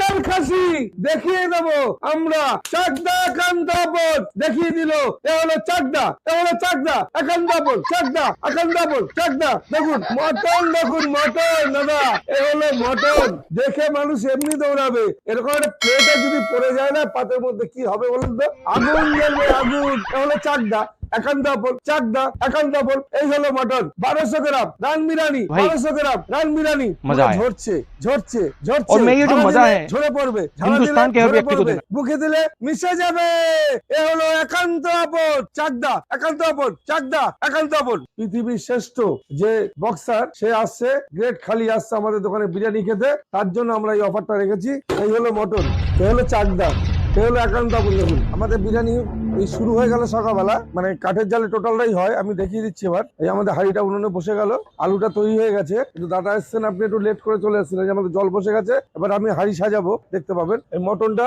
go খাসি দেখিয়ে দেব আমরা। চাকদা একান্তাপদ দেখিয়ে দিল। এ হলো চাকদা এ হলো চাকদা একান্তাপদ চাকদা একান্তাপদ চাকদা। দেখুন মটন দেখুন মটন দাদা এ হলো মটন। দেখে মানুষ এমনি দৌড়াবে। এরকম একটা প্লেটে যদি পড়ে যায় না পাতের মধ্যে কি হবে বলুন তো? আগুন জ্বলবে আগুন। এ হলো চাকদা একান্তাপল চাকদা একান্তাপল এই হলো মটন। বারোশো গ্রাম রান বিরানি বারোশো গ্রাম রান বিরানি ঝরছে ঝরছে ঝরছে। ঝরে পড়বে। বুকে দিলে মিশে যাবে। এ হলো একান্ত চাকদা। একান্ত চাকদা। একান্ত পৃথিবীর শ্রেষ্ঠ যে বক্সার সে আসছে। গ্রেট খালি আসছে আমাদের দোকানে বিরিয়ানি খেতে। তার জন্য আমরা এই অফারটা রেখেছি। এই হলো মটন এ হলো চাকদা এ হলো একান্ত আপন। দেখুন আমাদের বিরিয়ানি এই শুরু হয়ে গেল সকালবেলা। মানে কাঠের জালে টোটালটাই হয়, আমি দেখিয়ে দিচ্ছি এবার। এই আমাদের হাড়িটা উনুনে বসে গেল, আলুটা তৈরি হয়ে গেছে। কিন্তু দাদা এসছেন, আপনি একটু লেট করে চলে এসেছেন এই যে আমাদের জল বসে গেছে। এবার আমি হাড়ি সাজাবো, দেখতে পাবেন। এই মটনটা,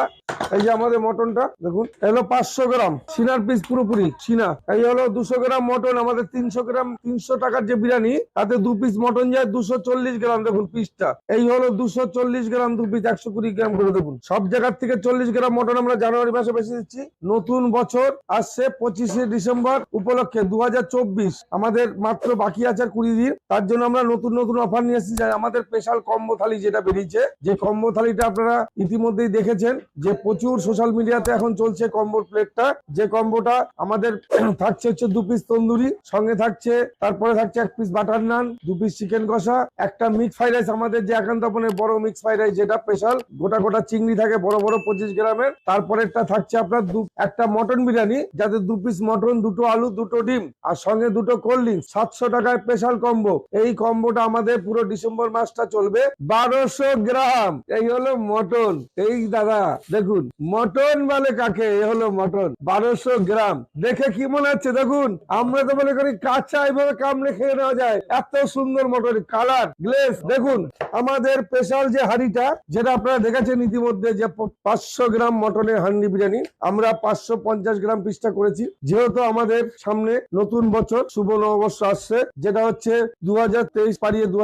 এই যে আমাদের মটনটা, দেখুন হলো পাঁচশো গ্রাম, সিনার পিস পুরোপুরি, সিনা। এই হলো দুশো গ্রাম মটন, আমাদের তিনশো গ্রাম, তিনশো টাকার যে বিরিয়ানি, তাতে দু পিস মটন যায় দুশো চল্লিশ গ্রাম, দেখুন পিসটা এই হলো দুশো চল্লিশ গ্রাম, দু পিস একশো কুড়ি গ্রাম করে, দেখুন। সব জায়গার থেকে চল্লিশ গ্রাম মটন আমরা জানুয়ারি মাসে বেশি দিচ্ছি। নতুন বছর আসছে পঁচিশে ডিসেম্বর উপলক্ষে দু হাজার চব্বিশ। আমাদের মাত্র বাকি আছে কুড়ি দিন। তার জন্য আমরা নতুন নতুন অফার নিয়ে এসেছি। আমাদের স্পেশাল কম্বো থালি যেটা বেরিয়েছে, যে কম্বো থালিটা আপনারা ইতিমধ্যেই দেখেছেন, যে প্রচুর সোশ্যাল মিডিয়াতে এখন চলছে কম্বোর প্লেটটা যে কম্বোটা আমাদের থাকছে হচ্ছে দু পিস তন্দুরি, সঙ্গে থাকছে, তারপরে থাকছে এক পিস বাটার নান দু পিস চিকেন কষা, একটা মিক্স ফ্রাইড রাইস আমাদের যে একান্তপনের বড় মিক্স ফ্রাইড রাইস যেটা স্পেশাল গোটা গোটা চিংড়ি থাকে বড় বড় পঁচিশ গ্রামের, তারপরেরটা থাকছে আপনার দু, একটা মটন বিরিয়ানি, যাতে দু পিস মটন, দুটো আলু, দুটো ডিম, আর সঙ্গে দুটো কোল্ড ড্রিঙ্কস সাতশো টাকায় স্পেশাল কম্বো এই কম্বোটা আমাদের পুরো ডিসেম্বর মাসটা চলবে বারোশো গ্রাম। এই হলো মটন। এই দাদা, দেখুন, মটন বলে কাকে? এই হলো মটন। বারোশো গ্রাম। দেখে কি মনে হচ্ছে? দেখুন, আমরা তো মনে করি কাঁচা এইভাবে কামড়ে খেয়ে নেওয়া যায়। এত সুন্দর মটন, কালার গ্লেস দেখুন, আমাদের স্পেশাল যে হাঁড়িটা, যেটা আপনারা দেখেছেন ইতিমধ্যে যে পাঁচশো গ্রাম মটনের হান্ডি বিরিয়ানি, আমরা পাঁচশো পঞ্চাশ গ্রাম পিসটা করেছি। যেহেতু আমাদের সামনে নতুন বছর, শুভ নববর্ষ আসছে, যেটা হচ্ছে দু হাজার তেইশ পারিয়ে দু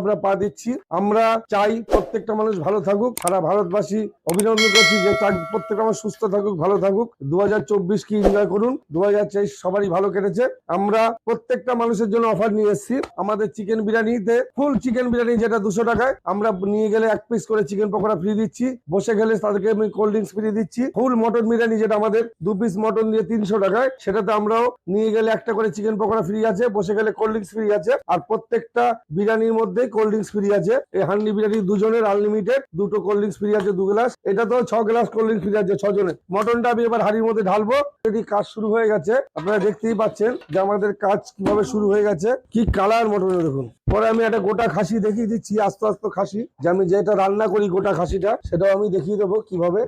আমরা পা দিচ্ছি। আমরা চাই প্রত্যেকটা মানুষ ভালো থাকুক, সারা ভারতবাসী অভিনন্দন করছি যে প্রত্যেকটা মানুষ সুস্থ থাকুক, ভালো থাকুক। দু হাজার চব্বিশ কি এনজয় করুন? দু হাজার তেইশ সবারই ভালো কেটেছে। আমরা প্রত্যেকটা মানুষের জন্য অফার নিয়ে এসেছি। আমাদের চিকেন বিরিয়ানিতে ফুল চিকেন বিরিয়ানি যেটা দুশো টাকায়, আমরা নিয়ে গেলে এক পিস করে চিকেন পকোড়া ফ্রি দিচ্ছি। বসে গেলে তাদেরকে আমি কোল্ড ড্রিঙ্কস ফ্রি দিচ্ছি। ফুল মটন বিরিয়ানি যেটা আমাদের দু পিস মটন দিয়ে তিনশো টাকায়। সেটাতে আমরাও নিয়ে গেলে একটা করে চিকেন পকোড়া ফ্রি আছে, বসে গেলে কোল্ড ড্রিঙ্কস ফ্রি আছে, আর প্রত্যেকটা বিরিয়ানির মধ্যে কোল্ড ড্রিঙ্কস ফ্রি আছে। এই হান্ডি বিরিয়ানি দুজনের আনলিমিটেড দুটো কোল্ড ড্রিঙ্কস ফ্রি আছে, দু গ্লাস এটা তো ছ গ্লাস কোল্ড ড্রিঙ্কস ফ্রি আছে, ছজনের। মটনটা আমি এবার হাড়ির মধ্যে ঢালবো। যদি কাজ শুরু হয়ে গেছে। আপনারা দেখতেই পাচ্ছেন যে আমাদের কাজ কীভাবে শুরু হয়ে গেছে। কি কালার মটনে দেখুন। পরে আমি একটা গোটা খাসি দেখিয়ে দিচ্ছি, আস্তে আস্তে খাসি। যে আমি যেটা রান্না করি গোটা খাসিটা, সেটাও আমি দেখিয়ে দেবো কীভাবে।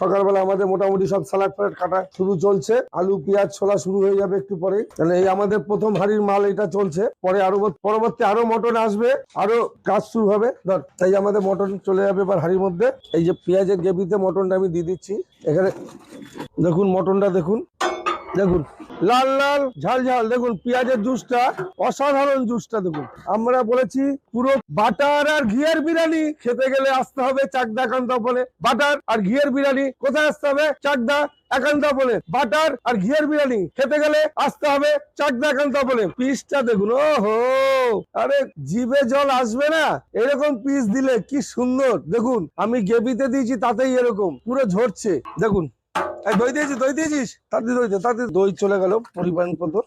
সকালবেলা আমাদের মোটামুটি সব সালাড ফালাড কাটা শুরু চলছে। আলু, পেঁয়াজ, ছোলা শুরু হয়ে যাবে একটু পরে তাহলে এই আমাদের প্রথম হাড়ির মাল এটা চলছে। পরে আরও পরবর্তী আরও মটন আসবে, আরও কাজ শুরু হবে। ধর, তাই আমাদের মটন চলে যাবে এবার হাড়ির মধ্যে। এই যে পেঁয়াজের গ্রেভিতে মটনটা আমি দিয়ে দিচ্ছি। এখানে দেখুন, মটনটা দেখুন। দেখুন, লাল লাল, ঝাল ঝাল, দেখুন, পেঁয়াজের জুসটা, অসাধারণ জুসটা দেখুন। আমরা বলেছি পুরো বাটার আর ঘিয়ের বিরিয়ানি খেতে গেলে আসতে হবে চাকদা একান্তপনে বাটার আর ঘিয়ের বিরিয়ানি, কোথায় আসতে হবে? চাকদা বলে বাটার আর ঘিয়ের বিরিয়ানি খেতে গেলে আসতে হবে চাকদা একান্তপনে পিসটা দেখুন ও হো আরে, জিভে জল আসবে না? এরকম পিস দিলে কি সুন্দর! দেখুন, আমি গেবিতে দিয়েছি, তাতেই এরকম। পুরো ঝরছে। দেখুন দই দিয়েছিস দই দিয়েছিস? তাতে দই তাতে দই চলে গেল পরিমাণ মতো।